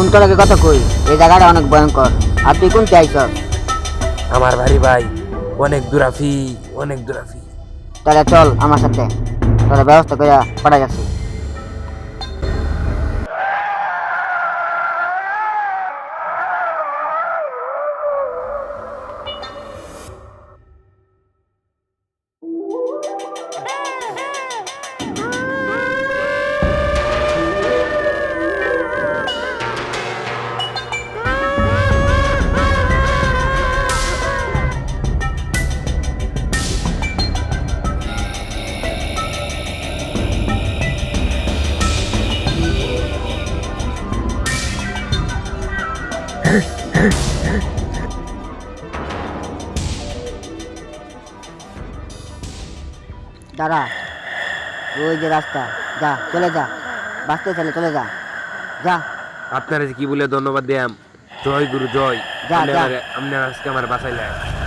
Phone করাকে কথা কই এই জায়গাটা অনেক ভয়ঙ্কর। আর তুই কোন চাইছ আমার ভারি ভাই অনেক দূরাফি অনেক দূরাফি। তাহলে চল আমার সাথে তোরা ব্যবস্থা করে পড়া যাচ্ছে দাঁড়া। ওই যে রাস্তা। যা চলে যা। বাঁচতে চলে চলে যা। যা। আপনারা কি বলে ধন্যবাদ দিয়াম। জয় গুরু জয়। আপনারা আজকে আমার বাসাইলেন